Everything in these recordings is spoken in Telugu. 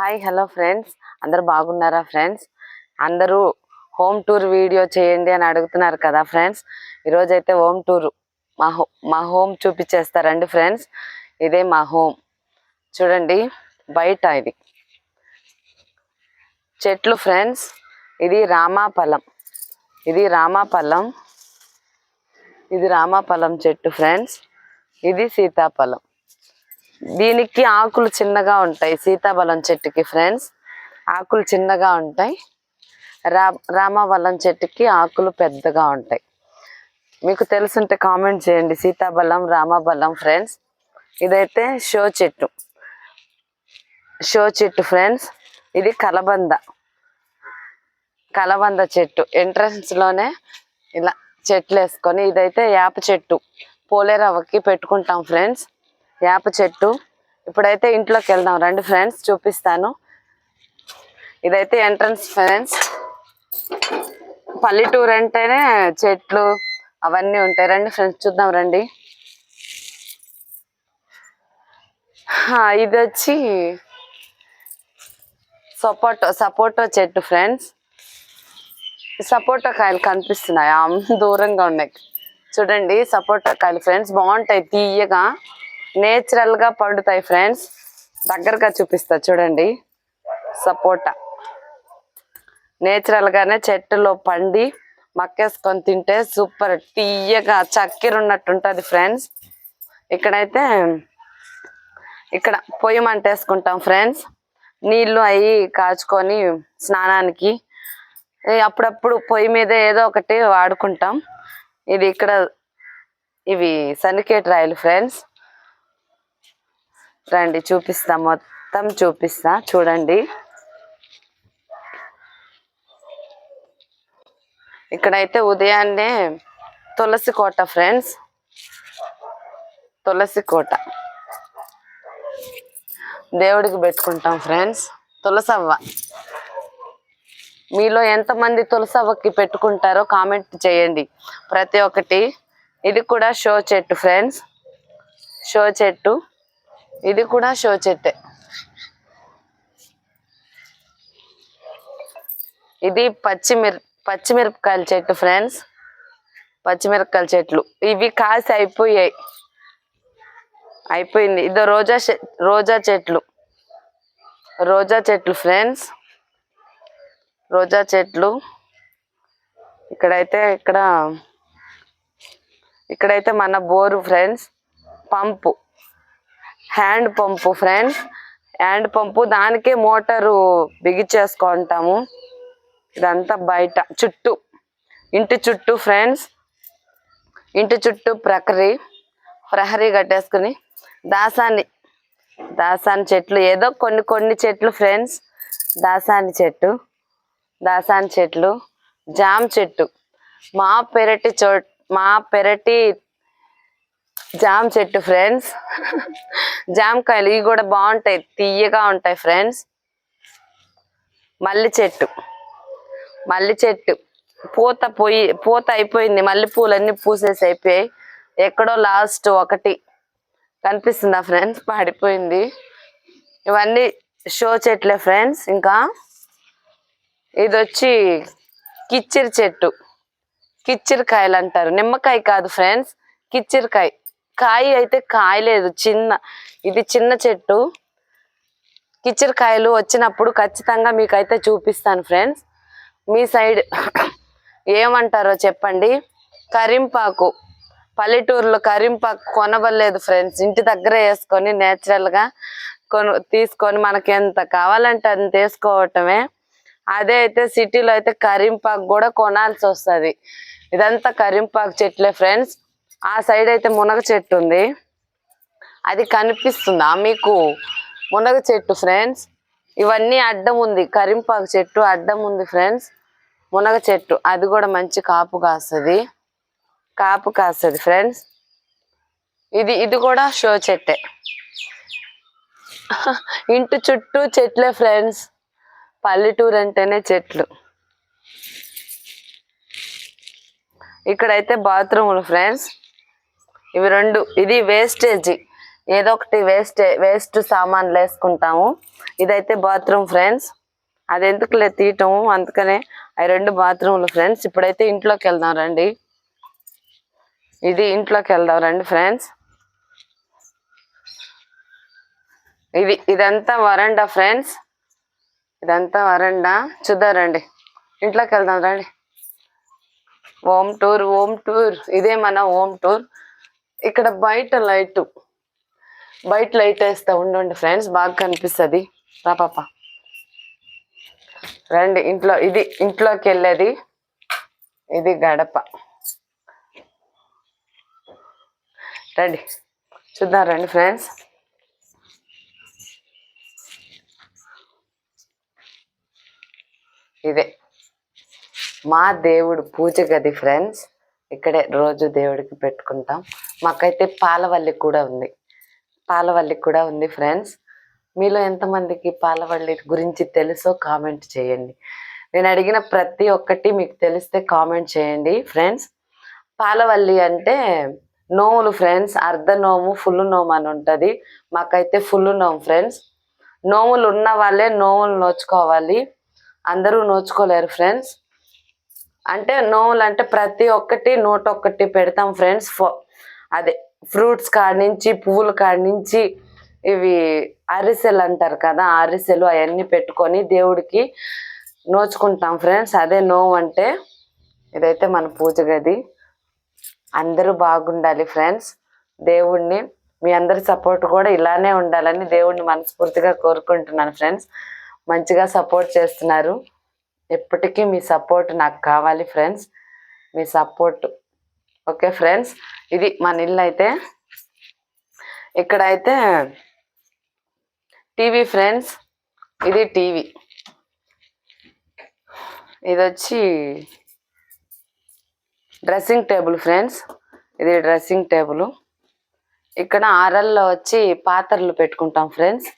Hi hello friends. అందరు బాగున్నారా ఫ్రెండ్స్? అందరూ హోమ్ టూర్ వీడియో చేయండి అని అడుగుతున్నారు కదా ఫ్రెండ్స్. ఈరోజు అయితే హోమ్ టూర్ మా హో మా హోమ్ చూపించేస్తారండి ఫ్రెండ్స్. ఇదే మా హోమ్. చూడండి బయట ఇది. చెట్లు ఫ్రెండ్స్. ఇది రామాఫలం ఇది రామాఫలం ఇది రామాఫలం చెట్టు ఫ్రెండ్స్. ఇది సీతాఫలం. దీనికి ఆకులు చిన్నగా ఉంటాయి. సీతాఫలం చెట్టుకి ఫ్రెండ్స్ ఆకులు చిన్నగా ఉంటాయి. రా రామఫలం చెట్టుకి ఆకులు పెద్దగా ఉంటాయి. మీకు తెలుసుంటే కామెంట్ చేయండి. సీతాఫలం రామఫలం ఫ్రెండ్స్ ఇదైతే షో చెట్టు. షో చెట్టు ఫ్రెండ్స్ ఇది కలబంద. కలబంద చెట్టు. ఎంట్రన్స్లోనే ఇలా చెట్లు వేసుకొని ఇదైతే వేప చెట్టు. పోలేరవ్వకి పెట్టుకుంటాం ఫ్రెండ్స్ వేప చెట్టు. ఇప్పుడైతే ఇంట్లోకి వెళ్దాం. రండి ఫ్రెండ్స్ చూపిస్తాను. ఇదైతే ఎంట్రన్స్ ఫ్రెండ్స్. పల్లెటూరు అంటేనే చెట్లు అవన్నీ ఉంటాయి. రండి ఫ్రెండ్స్ చూద్దాం రండి. ఇది వచ్చి సపోటో సపోటో చెట్టు ఫ్రెండ్స్. సపోటా కాయలు కనిపిస్తున్నాయి? దూరంగా ఉన్నాయి. చూడండి సపోటా కాయలు ఫ్రెండ్స్. బాగుంటాయి తీయగా. నేచురల్గా పండుతాయి ఫ్రెండ్స్. దగ్గరగా చూపిస్తా చూడండి. సపోటా. నేచురల్ గానే చెట్టులో పండి మక్కేసుకొని తింటే సూపర్. తీయగా చక్కెర ఉన్నట్టు ఉంటుంది ఫ్రెండ్స్. ఇక్కడైతే ఇక్కడ పొయ్యి మంట వేసుకుంటాం ఫ్రెండ్స్. నీళ్ళు అవి కాచుకొని స్నానానికి అప్పుడప్పుడు పొయ్యి మీద ఏదో ఒకటి వాడుకుంటాం. ఇది ఇక్కడ ఇవి సనికేట్ రాయలు ఫ్రెండ్స్. రండి చూపిస్తా మొత్తం చూపిస్తా చూడండి. ఇక్కడైతే ఉదయాన్నే తులసి కోట ఫ్రెండ్స్. తులసి కోట. దేవుడికి పెట్టుకుంటాం ఫ్రెండ్స్. తులసవ్వ. మీలో ఎంతమంది తులసవ్వకి పెట్టుకుంటారో కామెంట్ చేయండి. ప్రతి ఒక్కటి. ఇది కూడా షో చెట్టు ఫ్రెండ్స్. షో చెట్టు. ఇది కూడా షో చెట్టే. ఇది పచ్చిమిర పచ్చిమిరపకాయల చెట్టు ఫ్రెండ్స్. పచ్చిమిరపకాయల చెట్లు. ఇవి కాసి అయిపోయాయి. అయిపోయింది. ఇదో రోజా రోజా చెట్లు. రోజా చెట్లు ఫ్రెండ్స్. రోజా చెట్లు. ఇక్కడైతే ఇక్కడ ఇక్కడైతే మన bore friends. Pump. Hand pump friends hand pump దానికే మోటారు బిగించేసుకుంటాము ఇదంతా బయట చుట్టూ ఇంటి చుట్టూ ఫ్రెండ్స్. ఇంటి చుట్టూ ప్రహరీ ప్రహరీ కట్టేసుకుని దాసాన్ని దాసాని చెట్లు ఏదో కొన్ని కొన్ని చెట్లు ఫ్రెండ్స్. దాసాని చెట్టు దాసాని చెట్లు జామ చెట్టు. మా పెరటి చో మా పెరటి జామ చెట్టు ఫ్రెండ్స్. జామకాయలు ఇవి కూడా బాగుంటాయి తీయగా ఉంటాయి ఫ్రెండ్స్. మల్లి చెట్టు. మల్లి చెట్టు. పూత పోయి పూత అయిపోయింది. మల్లె పూలన్నీ పూసేసి అయిపోయాయి. ఎక్కడో లాస్ట్ ఒకటి. కనిపిస్తుందా ఫ్రెండ్స్? పడిపోయింది. ఇవన్నీ షో చెట్లే ఫ్రెండ్స్ ఇంకా. ఇది వచ్చి కిచ్చిరి చెట్టు. కిచ్చిరికాయలు అంటారు. నిమ్మకాయ కాదు ఫ్రెండ్స్. కిచ్చిరికాయ. కాయ అయితే కాయలేదు చిన్న ఇది చిన్న చెట్టు. కిచ్చిరికాయలు వచ్చినప్పుడు ఖచ్చితంగా మీకైతే చూపిస్తాను ఫ్రెండ్స్. మీ సైడ్ ఏమంటారో చెప్పండి. కరింపాకు పల్లెటూరులో కరింపాకు కొనవలేదు ఫ్రెండ్స్. ఇంటి దగ్గర వేసుకొని న్యాచురల్గా కొను తీసుకొని మనకి ఎంత కావాలంటే అంత వేసుకోవటమే. అదే అయితే సిటీలో అయితే కరింపాకు కూడా కొనాల్సి వస్తుంది. ఇదంతా కరింపాకు చెట్లే ఫ్రెండ్స్. ఆ సైడ్ అయితే మునగ చెట్టు ఉంది. అది కనిపిస్తుందా మీకు? మునగ చెట్టు ఫ్రెండ్స్. ఇవన్నీ అడ్డం ఉంది. కరింపాకు చెట్టు అడ్డం ఉంది ఫ్రెండ్స్. మునగ చెట్టు. అది కూడా మంచి కాపు కాస్తుంది. కాపు కాస్తుంది ఫ్రెండ్స్. ఇది ఇది కూడా షో చెట్టే. ఇంటి చుట్టూ చెట్లే ఫ్రెండ్స్. పల్లెటూరు అంటేనే చెట్లు. ఇక్కడైతే బాత్రూములు ఫ్రెండ్స్. ఇవి రెండు ఇది వేస్టేజ్ ఏదో ఒకటి వేస్ట్ వేస్ట్ సామాన్లు వేసుకుంటాము. ఇదైతే బాత్రూమ్ ఫ్రెండ్స్ అది ఎందుకులే తీయటము? అందుకనే అవి రెండు బాత్రూమ్లు ఫ్రెండ్స్ ఇప్పుడైతే ఇంట్లోకి వెళ్దాం రండి. ఇది ఇంట్లోకి వెళ్దాం రండి ఫ్రెండ్స్ ఇది ఇదంతా వరండా ఫ్రెండ్స్ ఇదంతా వరండా. చూద్దారండి ఇంట్లోకి వెళ్దాం రండి. Home tour home tour. ఇదే మన హోమ్ టూర్. ఇక్కడ బయట లైట్ బయట లైట్ వేస్తా ఉండండి ఫ్రెండ్స్ బాగా కనిపిస్తుంది. రా పాప. రండి ఇంట్లో ఇది ఇంట్లోకి వెళ్ళేది. ఇది గడప. రండి చూద్దాం రండి ఫ్రెండ్స్. ఇదే. మా దేవుడు పూజ గది ఫ్రెండ్స్. ఇక్కడే రోజు దేవుడికి పెట్టుకుంటాం. మాకైతే పాలవల్లి కూడా ఉంది. పాలవల్లి కూడా ఉంది ఫ్రెండ్స్. మీలో ఎంతమందికి పాలవల్లి గురించి తెలుసో కామెంట్ చేయండి. నేను అడిగిన ప్రతి ఒక్కటి మీకు తెలిస్తే కామెంట్ చేయండి ఫ్రెండ్స్. పాలవల్లి అంటే నోములు ఫ్రెండ్స్. అర్ధ నోము ఫుల్ నోము అని ఉంటుంది. మాకైతే ఫుల్ నోము ఫ్రెండ్స్. నోములు ఉన్న వాళ్ళే నోములు నోచుకోవాలి. అందరూ నోచుకోలేరు ఫ్రెండ్స్. అంటే నోములు అంటే ప్రతి ఒక్కటి నూట ఒక్కటి పెడతాం ఫ్రెండ్స్. అదే ఫ్రూట్స్ కాడ నుంచి పువ్వుల కాడ నుంచి ఇవి అరిసెలు అంటారు కదా అరిసెలు అవన్నీ పెట్టుకొని దేవుడికి నోచుకుంటాం ఫ్రెండ్స్. అదే నోము అంటే ఇదైతే మన పూజ గది. అందరూ బాగుండాలి ఫ్రెండ్స్. దేవుణ్ణి మీ అందరి సపోర్ట్ కూడా ఇలానే ఉండాలని దేవుణ్ణి మనస్ఫూర్తిగా కోరుకుంటున్నాను ఫ్రెండ్స్. మంచిగా సపోర్ట్ చేస్తున్నారు. ఎప్పటికీ మీ సపోర్ట్ నాకు కావాలి ఫ్రెండ్స్ మీ సపోర్ట్ ఓకే ఫ్రెండ్స్ ఇది మన ఇల్లు అయితే. ఇక్కడైతే టీవీ ఫ్రెండ్స్ ఇది టీవీ. ఇది వచ్చి డ్రెస్సింగ్ టేబుల్ ఫ్రెండ్స్ ఇది డ్రెస్సింగ్ టేబుల్. ఇక్కడ ఆరల్లో వచ్చి పాత్రలు పెట్టుకుంటాం ఫ్రెండ్స్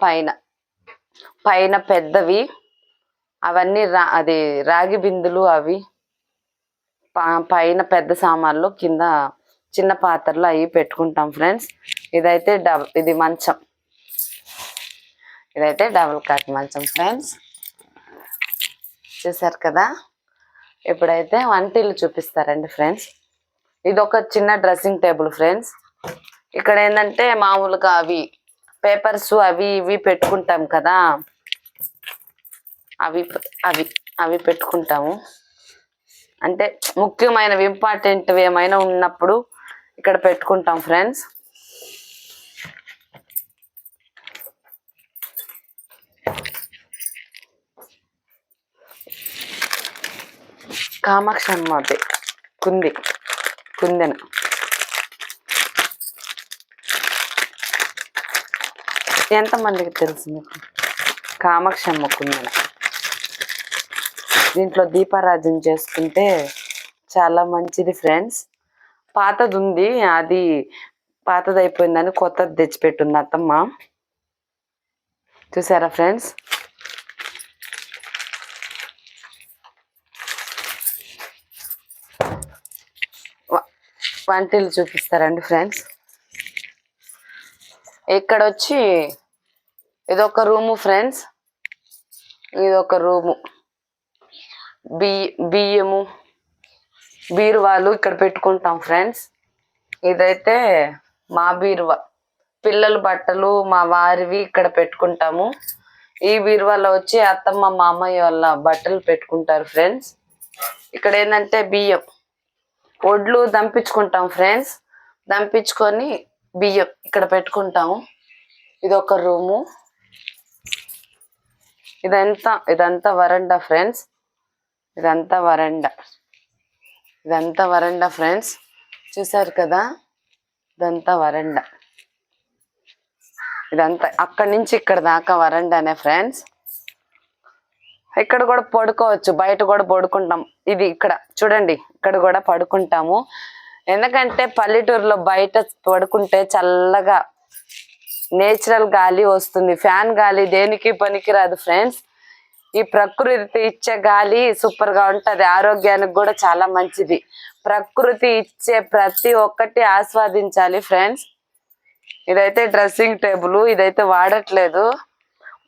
పైన. పైన పెద్దవి. అవన్నీ రా అది రాగి బిందులు అవి ప- పైన పెద్ద సామాన్లు కింద చిన్న పాత్రలు అవి పెట్టుకుంటాం ఫ్రెండ్స్. ఇదైతే డబ్ ఇది మంచం. ఇదైతే డబుల్ కాట్ మంచం ఫ్రెండ్స్. చూసారు కదా? ఇప్పుడైతే వంటిల్లు చూపిస్తారండి ఫ్రెండ్స్. ఇది ఒక చిన్న డ్రెస్సింగ్ టేబుల్ ఫ్రెండ్స్. ఇక్కడ ఏంటంటే మామూలుగా అవి పేపర్స్ అవి ఇవి పెట్టుకుంటాం కదా? అవి అవి అవి పెట్టుకుంటాము. అంటే ముఖ్యమైనవి ఇంపార్టెంట్వి ఏమైనా ఉన్నప్పుడు ఇక్కడ పెట్టుకుంటాం ఫ్రెండ్స్. కామాక్షి అమ్మది కుంది. కుందెన. ఎంతమందికి తెలుసు మీకు? కామాక్షి అమ్మ కుందెన. దీంట్లో దీపారాధన చేసుకుంటే చాలా మంచిది ఫ్రెండ్స్. పాతది ఉంది అది పాతది అయిపోయిందని కొత్తది తెచ్చిపెట్టింది అత్తమ్మ. చూసారా ఫ్రెండ్స్? వంటలు చూపిస్తారండి ఫ్రెండ్స్. ఇక్కడ వచ్చి ఇదొక రూము ఫ్రెండ్స్. ఇదొక రూము. బియ్య బియ్యము బీరువాలు ఇక్కడ పెట్టుకుంటాం ఫ్రెండ్స్. ఇదైతే మా బీరువా. పిల్లల బట్టలు మా వారివి ఇక్కడ పెట్టుకుంటాము. ఈ బీరువాలో వచ్చి అత్తమ్మ మామయ్య వాళ్ళ బట్టలు పెట్టుకుంటారు ఫ్రెండ్స్. ఇక్కడ ఏంటంటే బియ్యం. ఒడ్లు దంపించుకుంటాం ఫ్రెండ్స్. దంపించుకొని బియ్యం ఇక్కడ పెట్టుకుంటాము. ఇది ఒక రూము. ఇదంతా ఇదంతా వరండా ఫ్రెండ్స్. ఇదంతా వరండా. ఇదంతా వరండా ఫ్రెండ్స్. చూసారు కదా? ఇదంతా వరండా. ఇదంతా అక్కడి నుంచి ఇక్కడ దాకా వరండానే ఫ్రెండ్స్. ఇక్కడ కూడా పడుకోవచ్చు. బయట కూడా పడుకుంటాం. ఇది ఇక్కడ. చూడండి ఇక్కడ కూడా పడుకుంటాము. ఎందుకంటే పల్లెటూరులో బయట పడుకుంటే చల్లగా నేచురల్ గాలి వస్తుంది. ఫ్యాన్ గాలి దేనికి పనికిరాదు ఫ్రెండ్స్. ఈ ప్రకృతి ఇచ్చే గాలి సూపర్గా ఉంటది. ఆరోగ్యానికి కూడా చాలా మంచిది. ప్రకృతి ఇచ్చే ప్రతి ఒక్కటి ఆస్వాదించాలి ఫ్రెండ్స్ ఇదైతే డ్రెస్సింగ్ టేబుల్ ఇదైతే వాడట్లేదు.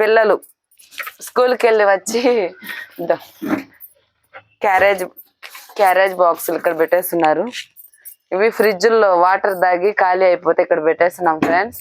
పిల్లలు స్కూల్కి వెళ్ళి వచ్చి క్యారేజ్ క్యారేజ్ బాక్సులు ఇక్కడ పెట్టేస్తున్నారు. ఇవి ఫ్రిడ్జ్లో వాటర్ దాగి ఖాళీ అయిపోతే ఇక్కడ పెట్టేస్తున్నాం ఫ్రెండ్స్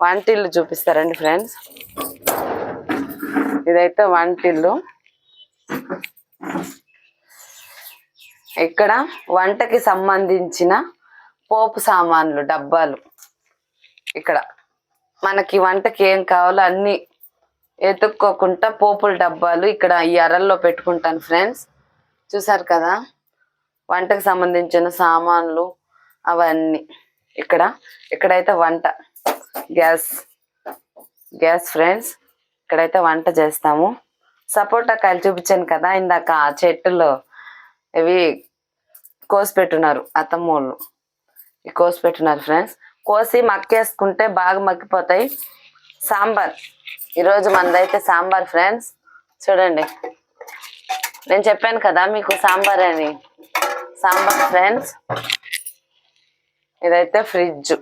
వంటిల్లు చూపిస్తారండి ఫ్రెండ్స్ ఇదైతే వంటిల్లు ఇక్కడ వంటకి సంబంధించిన పోపు సామాన్లు డబ్బాలు. ఇక్కడ మనకి వంటకి ఏం కావాలో అన్ని ఎత్తుక్కోకుండా పోపుల డబ్బాలు ఇక్కడ ఈ అరల్లో పెట్టుకుంటాను ఫ్రెండ్స్. చూసారు కదా? వంటకు సంబంధించిన సామాన్లు అవన్నీ. ఇక్కడ ఇక్కడైతే వంట. గ్యాస్. Gas friends. ఇక్కడైతే వంట చేస్తాము. సపోటా కాయలు చూపించాను కదా ఇందాక ఆ చెట్టులో ఇవి కోసి పెట్టున్నారు అత్తమ్మోళ్ళు. ఇవి కోసి పెట్టున్నారు ఫ్రెండ్స్. కోసి మక్కేసుకుంటే బాగా మగ్గిపోతాయి. సాంబార్. ఈరోజు మనదైతే సాంబార్ ఫ్రెండ్స్. చూడండి. నేను చెప్పాను కదా మీకు సాంబార్ అని. సాంబార్ ఫ్రెండ్స్. ఇదైతే ఫ్రిడ్జ్.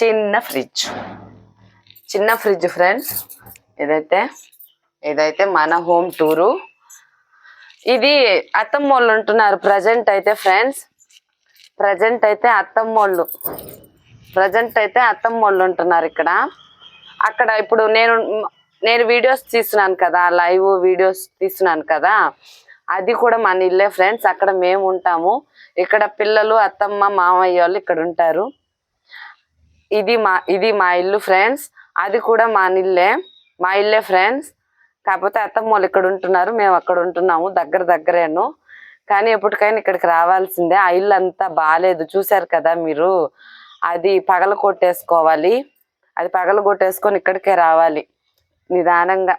చిన్న ఫ్రిడ్జ్. చిన్న ఫ్రిడ్జ్ ఫ్రెండ్స్. ఇదైతే ఇదైతే మన హోమ్ టూరు ఇది అత్తమ్మ వాళ్ళు ఉంటున్నారు ప్రజెంట్ అయితే ఫ్రెండ్స్ ప్రజెంట్ అయితే అత్తమ్మ వాళ్ళు. ప్రజెంట్ అయితే అత్తమ్మ వాళ్ళు ఉంటున్నారు ఇక్కడ. అక్కడ ఇప్పుడు నేను నేను వీడియోస్ తీస్తున్నాను కదా లైవ్ వీడియోస్ తీస్తున్నాను కదా అది కూడా మన ఇల్లే ఫ్రెండ్స్ అక్కడ మేము ఉంటాము. ఇక్కడ పిల్లలు అత్తమ్మ మామయ్య వాళ్ళు ఇక్కడ ఉంటారు. ఇది మా ఇది మా ఇల్లు ఫ్రెండ్స్ అది కూడా మా ఇల్లే. మా ఇల్లే ఫ్రెండ్స్ కాకపోతే అత్తమ్మ వాళ్ళు ఇక్కడ ఉంటున్నారు మేము అక్కడ ఉంటున్నాము దగ్గర దగ్గరేను. కానీ ఎప్పటికైనా ఇక్కడికి రావాల్సిందే. ఆ ఇల్లు అంతా బాగాలేదు చూశారు కదా మీరు? అది పగల కొట్టేసుకోవాలి. అది పగల కొట్టేసుకొని ఇక్కడికే రావాలి. నిదానంగా.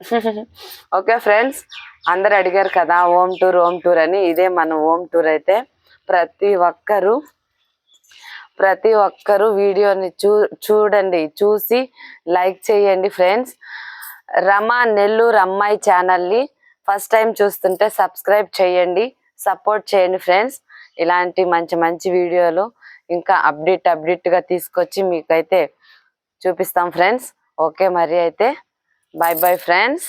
ఓకే ఫ్రెండ్స్ అందరు అడిగారు కదా హోమ్ టూర్ హోమ్ టూర్ అని. ఇదే మన హోమ్ టూర్ అయితే ప్రతి ఒక్కరూ ప్రతి ఒక్కరూ వీడియోని చూ చూడండి చూసి లైక్ చేయండి ఫ్రెండ్స్. రమా నెల్లూరు అమ్మాయి ఛానల్ని ఫస్ట్ టైం చూస్తుంటే సబ్స్క్రైబ్ చేయండి సపోర్ట్ చేయండి ఫ్రెండ్స్. ఇలాంటి మంచి మంచి వీడియోలు ఇంకా అప్డేట్ అప్డేట్గా తీసుకొచ్చి మీకైతే చూపిస్తాం ఫ్రెండ్స్. ఓకే మరి అయితే బాయ్ బాయ్ ఫ్రెండ్స్.